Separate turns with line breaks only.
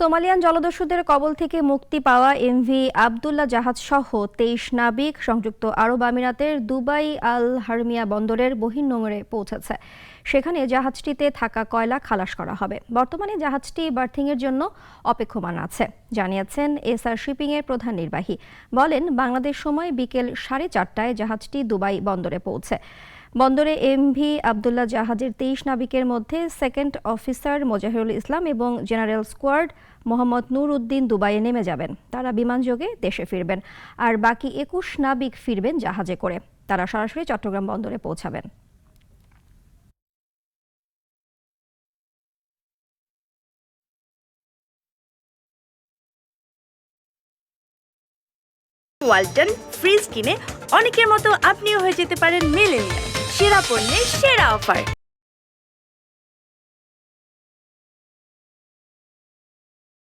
Somalian জলদস্যুদের কবল থেকে মুক্তি পাওয়া এমভি আবদুল্লাহ জাহাজ সহ তেইশ নাবিক সংযুক্ত আরব আমিরাতের দুবাই আল হারমিয়া বন্দরের বহির্নোঙরে পৌঁছেছে। সেখানে জাহাজটিতে থাকা কয়লা খালাস করা হবে। বর্তমানে জাহাজটি বার্থিংয়ের জন্য অপেক্ষমান আছে, জানিয়েছেন এসআর শিপিং এর প্রধান নির্বাহী। বলেন, বাংলাদেশ সময় বিকেল সাড়ে চারটায় জাহাজটি দুবাই বন্দরে পৌঁছে। বন্দরে এমভি আবদুল্লাহ জাহাজের তেইশ নাবিকের মধ্যে সেকেন্ড অফিসার মোজাহিরুল ইসলাম এবং জেনারেল স্কোয়াড মোহাম্মদ নূর উদ্দিন দুবাইয়ে নেমে যাবেন। তারা বিমানযোগে দেশে ফিরবেন আর বাকি একুশ নাবিক ফিরবেন জাহাজে করে। তারা সরাসরি চট্টগ্রাম বন্দরে পৌঁছাবেন।
ওয়ালটন ফ্রিজ কিনে অনেকের মতো আপনিও হয়ে যেতে পারেন মেলেনিয়া পণ্যের সেরা অফার।